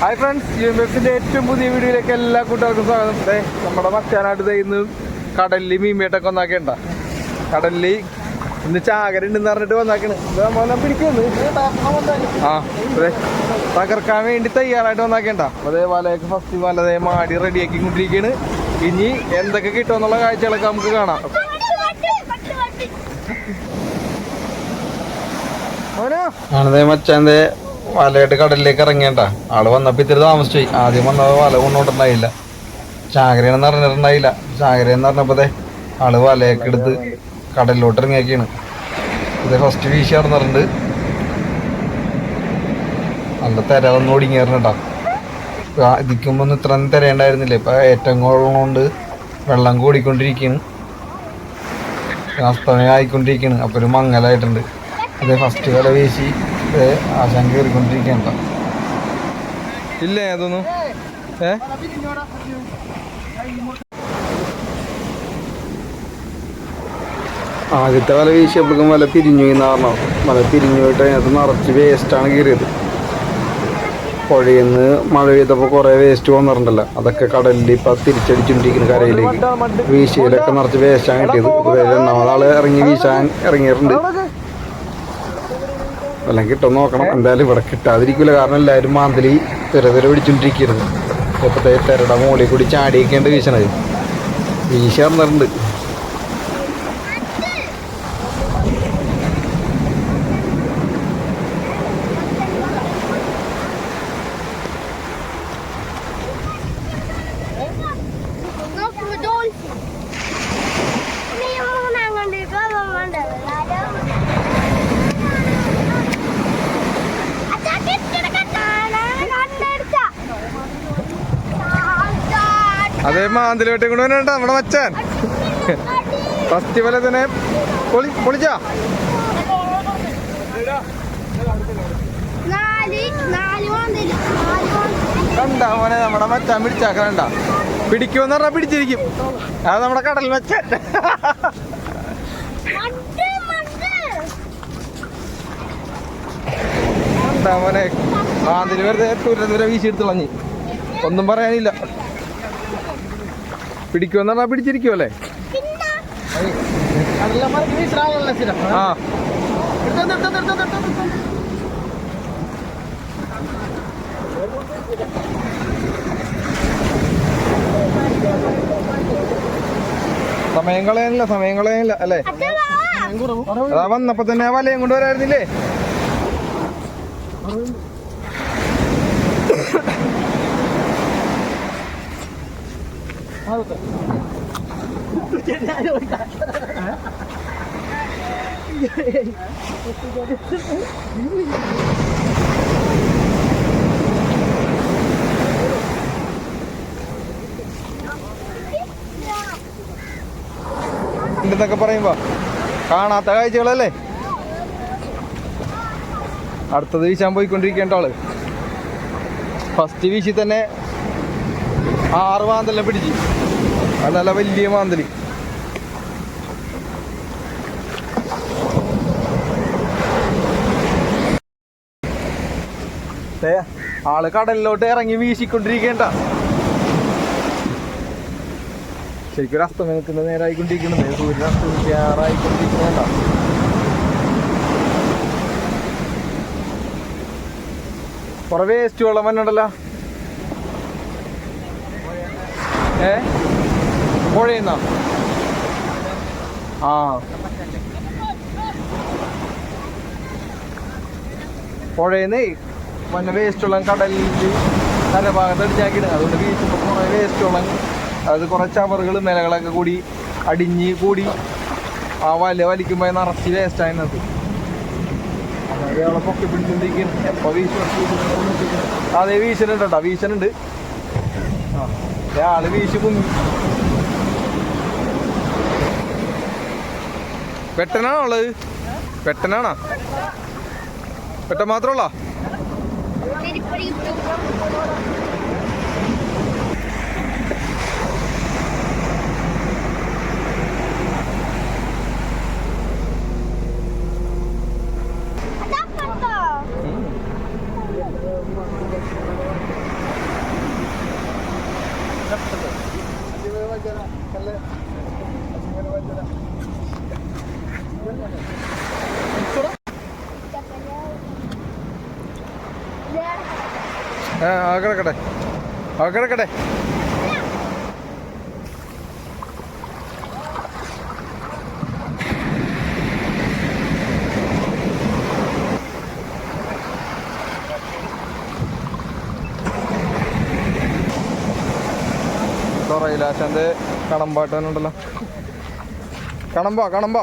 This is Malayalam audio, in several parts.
ഹായ് ഫ്രണ്ട്സ് യു എം എഫിന്റെ ഏറ്റവും പുതിയ വീഡിയോയിലേക്ക് എല്ലാ കൂട്ടുകാർക്കും സ്വാഗതം. ദേ നമ്മുടെ മച്ചാനായിട്ട് ഇന്ന് കടലിൽ മീൻമേട്ടൊക്കെ ഒന്നാക്കേണ്ട കടലിൽ ഇന്ന് ചാകരുണ്ടെന്ന് പറഞ്ഞിട്ട് വന്നാക്കണ്. നമ്മളെല്ലാം പിടിക്കുന്നു ആ അതെ തകർക്കാൻ വേണ്ടി തയ്യാറായിട്ട് വന്നാക്കേണ്ട. അതേ വലയൊക്കെ ഫസ്റ്റ് വല അതേ മാടി റെഡിയാക്കി കൊണ്ടിരിക്കുകയാണ് ഇനി എന്തൊക്കെ കിട്ടുമെന്നുള്ള കാഴ്ചകളൊക്കെ നമുക്ക് കാണാം. മോനോ? ആണതേ മച്ചാന്റെ വലയായിട്ട് കടലിലേക്ക് ഇറങ്ങിയണ്ട ആൾ വന്നപ്പോ ഇത്തിരി താമസിച്ചു ആദ്യം വന്നത് വല കൊണ്ടുണ്ടായില്ല ചാകരയെന്ന് പറഞ്ഞിട്ടുണ്ടായില്ല. ചാകരയെന്ന് പറഞ്ഞപ്പോഴേ ആൾ വലയൊക്കെ എടുത്ത് കടലിലോട്ട് ഇറങ്ങിയൊക്കെയാണ് ഇത് ഫസ്റ്റ് വീശി നടന്നിട്ടുണ്ട്. നല്ല തിര വന്ന് ഒടുങ്ങിയായിരുന്നട്ടാ ഇതിക്കുമ്പോ ഇത്ര തിരയുണ്ടായിരുന്നില്ല. ഇപ്പൊ ഏറ്റവും കൊണ്ട് വെള്ളം കൂടിക്കൊണ്ടിരിക്കുകയാണ്. അസ്തമയം ആയിക്കൊണ്ടിരിക്കുകയാണ് അപ്പൊ ഒരു മങ്ങലായിട്ടുണ്ട്. അതെ ഫസ്റ്റ് വല വീശി കയറിക്കൊണ്ടിരിക്കണ്ട ഇല്ലേ അതൊന്നും? ഏ? ആദ്യത്തെ വല വീശിയപ്പോഴേക്കും വല പിരിഞ്ഞു എന്ന് പറഞ്ഞു? വല പിരിഞ്ഞു പോയിട്ട് അതിനകത്ത് നിറച്ച് വേസ്റ്റാണ് കീറിയത്. പുഴയിൽ നിന്ന് മഴ പെയ്തപ്പോൾ കുറേ വേസ്റ്റ് വന്നിട്ടുണ്ടല്ലോ. അതൊക്കെ കടലിൽ ഇപ്പം തിരിച്ചടിച്ചുകൊണ്ടിരിക്കുന്ന കരയിലേക്ക്. വീശിയിലൊക്കെ നിറച്ച് വേസ്റ്റാണ് കിട്ടിയത്. രണ്ടാമത് ഇറങ്ങി വീശാൻ ഇറങ്ങിയിട്ടുണ്ട്. എല്ലാം കിട്ടും നോക്കണം. എന്തായാലും ഇവിടെ കിട്ടാതിരിക്കില്ല കാരണം എല്ലാവരും മാന്തലി തിര തിര പിടിച്ചോണ്ടിരിക്കരുത് ഇപ്പോഴത്തെ തെരയുടെ മുകളിൽ കൂടി ചാടിയൊക്കെയുണ്ട് വീശണത്. വീശി അതേ മാന്തലോട്ടെ കൊണ്ട് വരണ്ട നമ്മുടെ മച്ചാൻ. ഫസ്റ്റ് പോലെ തന്നെ. പൊളി പൊളിച്ചാ? കണ്ട മോനെ നമ്മുടെ മച്ചാൻ പിടിച്ചാക്കണ്ട പിടിക്കുമെന്ന് പറഞ്ഞാൽ പിടിച്ചിരിക്കും. അത് നമ്മുടെ കടൽ മച്ചാൻ. കണ്ട മോനെ മാന്തിന് വെറുതെ തുര തുര വീശിയെടുത്ത് കളഞ്ഞ്. ഒന്നും പറയാനില്ല. പിടിക്കുമെന്ന് പറഞ്ഞാൽ പിടിച്ചിരിക്കുമല്ലേ ആ. സമയം കളയാനില്ല സമയം കളയാനില്ല അല്ലേ? അതാ വന്നപ്പോ തന്നെ ആ വലയും കൊണ്ട് ഉണ്ടെന്നൊക്കെ പറയുമ്പോ കാണാത്ത കാഴ്ചകളല്ലേ? അടുത്തത് വീശാൻ പോയിക്കൊണ്ടിരിക്കേണ്ട ആൾ. ഫസ്റ്റ് വീശി തന്നെ ആറ് മാന്തലിനെ പിടിച്ച്. അത് നല്ല വലിയ മാന്തൽ. ആൾ കടലിലോട്ട് ഇറങ്ങി വീശിക്കൊണ്ടിരിക്കേണ്ട. ശരിക്കും ഒരു അസ്തമയത്തിന്റെ നേരായിക്കൊണ്ടിരിക്കുന്നത് സൂര്യൻ അസ്തമിക്കാറായിക്കൊണ്ടിരിക്കണ്ട കൊറേ വേസ്റ്റ് വെള്ളം വന്നുണ്ടല്ലോ ഏ? പുഴയുന്ന ആ. പുഴയുന്നേ മഞ്ഞ വേസ്റ്റ് വെള്ളം കടലിൽ നല്ല ഭാഗത്ത് അടിച്ചാക്കിയിടുക അതുകൊണ്ട് വീശുമ്പോൾ വേസ്റ്റ് വെള്ളം അത് കുറെ ചവറുകൾ നിലകളൊക്കെ കൂടി അടിഞ്ഞ് കൂടി ആ വല വലിക്കുമ്പോൾ നിറച്ച് വേസ്റ്റ് ആയിരുന്നത് അയാളെ പൊക്കി പിടിച്ചോണ്ടിരിക്കുന്നു എപ്പോൾ വീശ അതെ വീശനുണ്ട് കേട്ടോ. വീശനുണ്ട് ആൾ വീശി പൊങ്ങി. പെട്ടനാണോ ഉള്ളത്? പെട്ടനാണോ വെട്ടൻ മാത്രമുള്ള ആ കിടക്കട്ടെ. ആ കിടക്കട്ടെ. റൈലാശാന്റെ കടമ്പാട്ടനുണ്ടല്ലോ കടമ്പോ കടമ്പോ.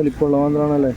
വലിപ്പമുള്ള മാത്രമാണല്ലേ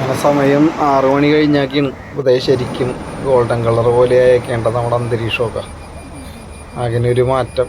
അങ്ങനെ സമയം ആറു മണി കഴിഞ്ഞാക്കിയാണ് ഇതേ ശരിക്കും ഗോൾഡൻ കളർ പോലെ അയക്കേണ്ടത് നമ്മുടെ അന്തരീക്ഷമൊക്കെ. ഒരു മാറ്റം.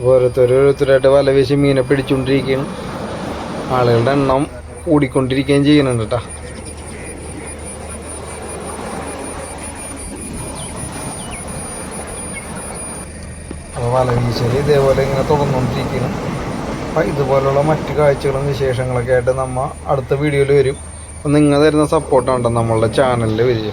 ഓരോരുത്തരോരോരുത്തരായിട്ട് വല വീശി മീനെ പിടിച്ചുകൊണ്ടിരിക്കുകയാണ് ആളുകളുടെ എണ്ണം കൂടിക്കൊണ്ടിരിക്കുകയും ചെയ്യുന്നുണ്ട് കേട്ടോ അപ്പോൾ വല വീശൽ ഇതേപോലെ ഇങ്ങനെ തുടർന്നുകൊണ്ടിരിക്കുകയാണ് അപ്പം ഇതുപോലുള്ള മറ്റു കാഴ്ചകളും വിശേഷങ്ങളൊക്കെ ആയിട്ട് നമ്മൾ അടുത്ത വീഡിയോയിൽ വരും. അപ്പം നിങ്ങൾ തരുന്ന സപ്പോർട്ടാണ് നമ്മളുടെ ചാനലിൽ വരിക.